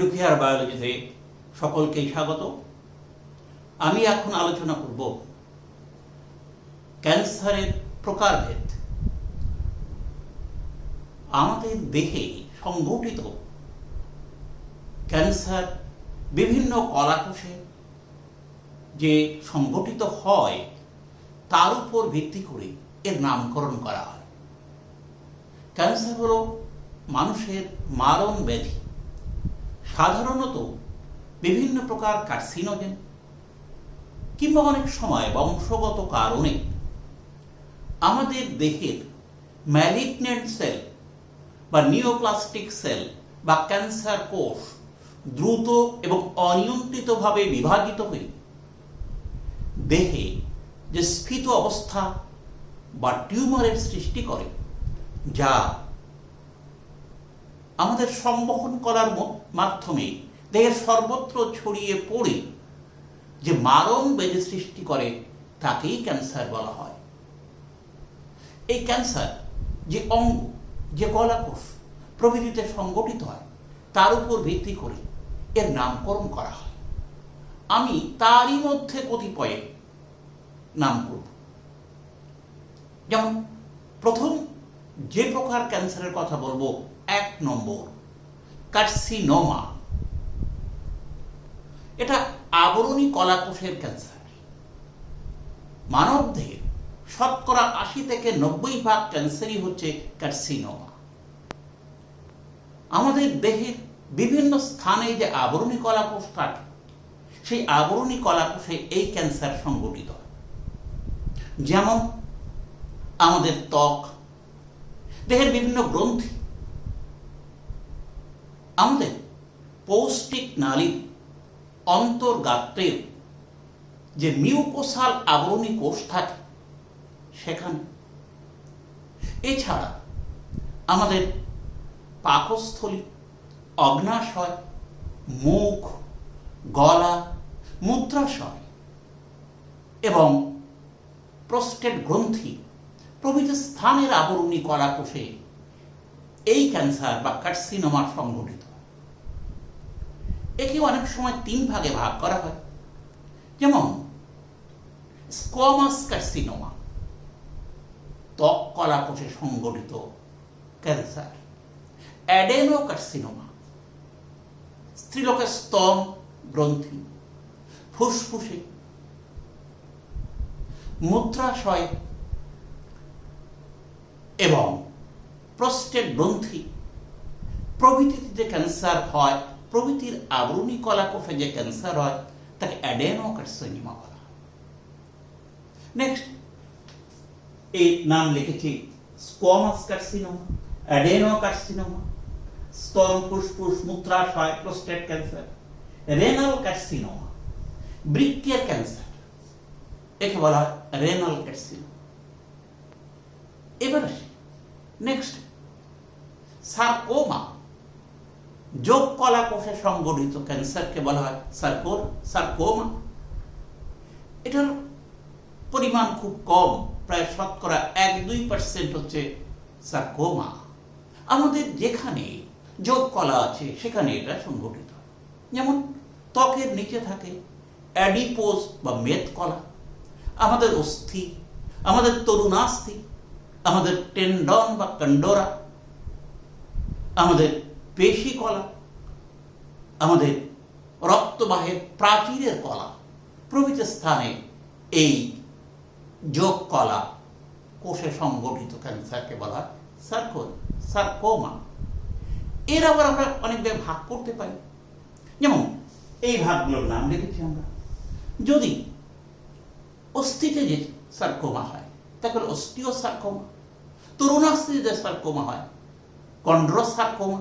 Educare বায়োলজিতে সকলকেই স্বাগত। আমি এখন আলোচনা করব ক্যান্সারের প্রকারভেদ। আমাদের দেহে সংঘটিত ক্যান্সার বিভিন্ন কলাকোষে যে সংগঠিত হয়, তার উপর ভিত্তি করে এর নামকরণ করা হয়। ক্যান্সার হল মানুষের মারণ ব্যাধি। সাধারণত বিভিন্ন প্রকার কার্সিনোজেন কিংবা অনেক সময় বংশগত কারণে আমাদের দেহের ম্যালিগনেন্ট সেল বা নিওপ্লাস্টিক সেল বা ক্যান্সার কোষ দ্রুত এবং অনিয়ন্ত্রিতভাবে বিভাজিত হয়ে দেহে যে স্ফীত অবস্থা বা টিউমারের সৃষ্টি করে, যা আমাদের সংবহন করার মাধ্যমে দেহের সর্বত্র ছড়িয়ে পড়ে যে মারণ বেদে সৃষ্টি করে, তাকেই ক্যান্সার বলা হয়। এই ক্যান্সার যে অঙ্গ, যে গলাকোষ প্রভৃতিতে সংগঠিত হয়, তার উপর ভিত্তি করে এর নামকরণ করা হয়। আমি তারই মধ্যে কতিপয়ে নাম করব। যেমন, প্রথম যে প্রকার ক্যান্সারের কথা বলব এক নম্বর, কার্সিনোমা। এটা আবরণী কলাকোষের ক্যান্সার। মানবদেহের শতকরা আশি থেকে নব্বই ভাগ ক্যান্সারই হচ্ছে কার্সিনোমা। আমাদের দেহের বিভিন্ন স্থানে যে আবরণী কলাকোষ থাকে, সেই আবরণী কলাকোষে এই ক্যান্সার সংগঠিত যেমন আমাদের ত্বক, দেহের বিভিন্ন গ্রন্থি আমাদের পৌষ্টিক নালী অন্তর্গাত্রের যে মিউকোসাল আবরণী কোষ থাকে, সেখানে এছাড়া আমাদের পাকস্থলী, অগ্নাশয়, মুখ, গলা, মূত্রাশয় এবং প্রস্টেট গ্রন্থি প্রভৃতি স্থানের আবরণী করা কোষে এই ক্যান্সার বা কার্সিনোমা সংঘটিত। একে অনেক সময় তিন ভাগে ভাগ করা হয়। যেমন স্কোয়ামাস কার্সিনোমা, ত্বক কলাকোষে সংগঠিত ক্যান্সার। অ্যাডেনো কার্সিনোমা, স্ত্রীলোকের স্তন, গ্রন্থি, ফুসফুসে। মূত্রাশয় এবং প্রস্টেট গ্রন্থি প্রভৃতিতে ক্যান্সার হয় প্রভৃতির আবরণী কলাকোষে যে ক্যান্সার হয়, তাকে অ্যাডেনোকার্সিনোমা বলা নেক্সট এই নাম লিখেছি স্কোয়ামাস কার্সিনোমা অ্যাডেনোকার্সিনোমা স্তন, ফুসফুস, মূত্রাশয় প্রস্টেট ক্যান্সার রেনাল কার্সিনোমা বৃক্কের ক্যান্সার একে বলা রেনাল কার্সিনোমা এবার নেক্সট সার্কোমা যোগ কলা কোষে সংগঠিত ক্যান্সারকে বলা হয় সার্কোর, সার্কোমা। এটার পরিমাণ খুব কম, প্রায় শতকরা এক দুই পার্সেন্ট হচ্ছে সার্কোমা। আমাদের যেখানে যোগ কলা আছে, সেখানে এটা সংগঠিত। যেমন ত্বকের নিচে থাকে অ্যাডিপোজ বা মেদ কলা আমাদের অস্থি, আমাদের তরুণাস্থি, আমাদের টেন্ডন বা কন্ডোরা, আমাদের পেশি কলা। আমাদের রক্তবাহের প্রাচীরের কলা, প্রভৃতি স্থানে এই যোগ কলা কোষে সংগঠিত ক্যান্সারকে বলা সার্কোল সার্কোমা। এর আবার আমরা অনেক জায়গায় ভাগ করতে পারি। যেমন, এই ভাগগুলোর নাম রেখেছি আমরা। যদি অস্থিতে যে সার্কোমা হয় তাকে অস্থিও সার্কোমা। তরুণাস্থিতে যে সার্কোমা হয় কন্ড্রো সার্কোমা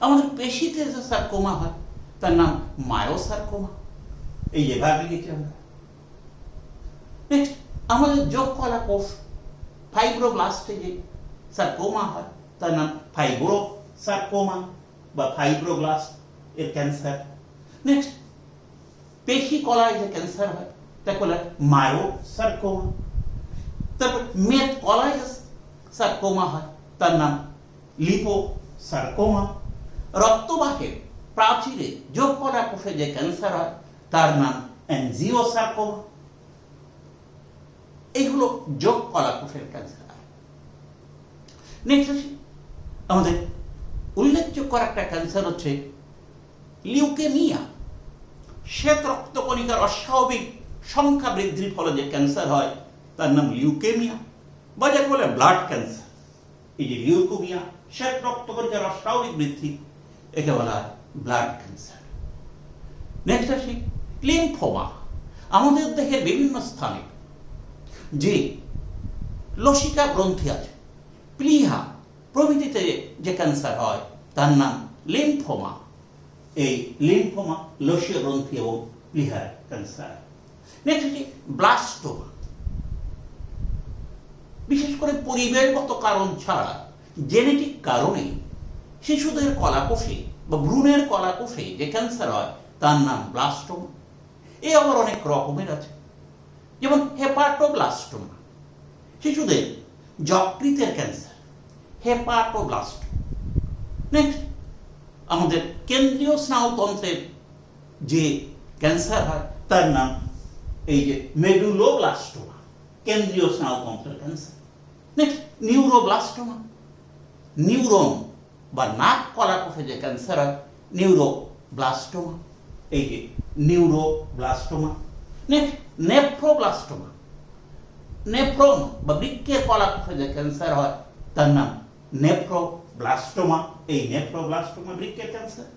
আমাদের পেশিতে যে সার্কোমা হয় তার নাম মায়োসার্কোমা এই যে ভাগ লিখেছি আমরা নেক্সট আমাদের যোগ কলা কোষ ফাইব্রোব্লাস্টে যে সার্কোমা হয় তার নাম ফাইব্রো সার্কোমা বা ফাইব্রোব্লাস্ট এর ক্যান্সার নেক্সট পেশি কলায় যে ক্যান্সার হয় তাকে বলে মায়ো সার্কোমা তারপর মেদ কলায় যে সার্কোমা হয় তার নাম লিপো সার্কোমা রক্তবাহের প্রাচীরে যোগ করা কোষে যে ক্যান্সার হয়, তার নাম অ্যানজিওসার্কোমা এইগুলো যোগ কলা কোষের ক্যান্সার নেক্সট আমাদের উল্লেখযোগ্য একটা ক্যান্সার হচ্ছে লিউকেমিয়া শ্বেত রক্তকণিকার অস্বাভাবিক সংখ্যা বৃদ্ধির ফলে যে ক্যান্সার হয়, তার নাম লিউকেমিয়া বা যাকে বলে ব্লাড ক্যান্সার এই যে লিউকেমিয়া শ্বেত রক্তকণিকার অস্বাভাবিক বৃদ্ধি একে বলা হয় ব্লাড ক্যান্সার নেক্সট আসি লিম্ফোমা আমাদের দেহের বিভিন্ন স্থানে যে লসিকা গ্রন্থি আছে, প্লিহা প্রভৃতিতে যে ক্যান্সার হয়, তার নাম লিম্ফোমা এই লিম্ফোমা লসীয় গ্রন্থি এবং প্লিহার ক্যান্সার নেক্সট হচ্ছে ব্লাস্টোমা বিশেষ করে পরিবেশগত কারণ ছাড়া জেনেটিক কারণে শিশুদের কলাকোষে বা ভ্রূণের কলাকোষে যে ক্যান্সার হয়, তার নাম ব্লাস্টোমা এ আবার অনেক রকমের আছে। যেমন হেপাটোব্লাস্টোমা শিশুদের যকৃতের ক্যান্সার হেপাটোব্লাস্ট নেক্সট আমাদের কেন্দ্রীয় স্নায়ুতন্ত্রের যে ক্যান্সার হয়, তার নাম এই যে মেডুলোব্লাস্টোমা, কেন্দ্রীয় স্নায়ুতন্ত্রের ক্যান্সার নেক্সট নিউরোব্লাস্টোমা নিউরন বা নাক কলাকোষে যে ক্যান্সার হয় নিউরোব্লাস্টোমা এই যে নিউরোব্লাস্টোমা নেক্সট নেফ্রোব্লাস্টোমা নেফ্রন বা বৃক্ষের কলাকোষে যে ক্যান্সার হয়, তার নাম নেফ্রোব্লাস্টোমা এই নেফ্রোব্লাস্টোমা বৃক্ষের ক্যান্সার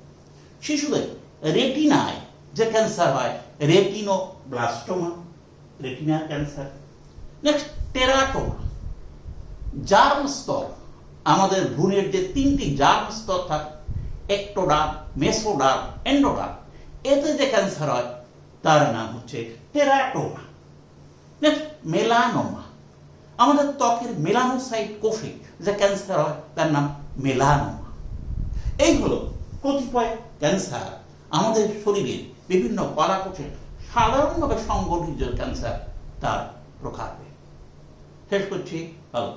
শিশুদের রেটিনায় যে ক্যান্সার হয় রেটিনোব্লাস্টোমা রেটিনার ক্যান্সার নেক্সট টেরাটোমা জার্ম স্তর আমাদের ভ্রূণের যে তিনটি জার্ম স্তর থাকে একটোডার মেসোডার এন্ডোডার এতে যে ক্যান্সার হয়, তার নাম হচ্ছে টেরাটোমা মেলানোমা আমাদের ত্বকের মেলানোসাইট কোষে যে ক্যান্সার হয়, তার নাম মেলানোমা এইগুলো কতিপয় ক্যান্সার আমাদের শরীরের বিভিন্ন কলাকোষে সাধারণভাবে সংগঠিত ক্যান্সার তার প্রকার শেষ করছি, ভালো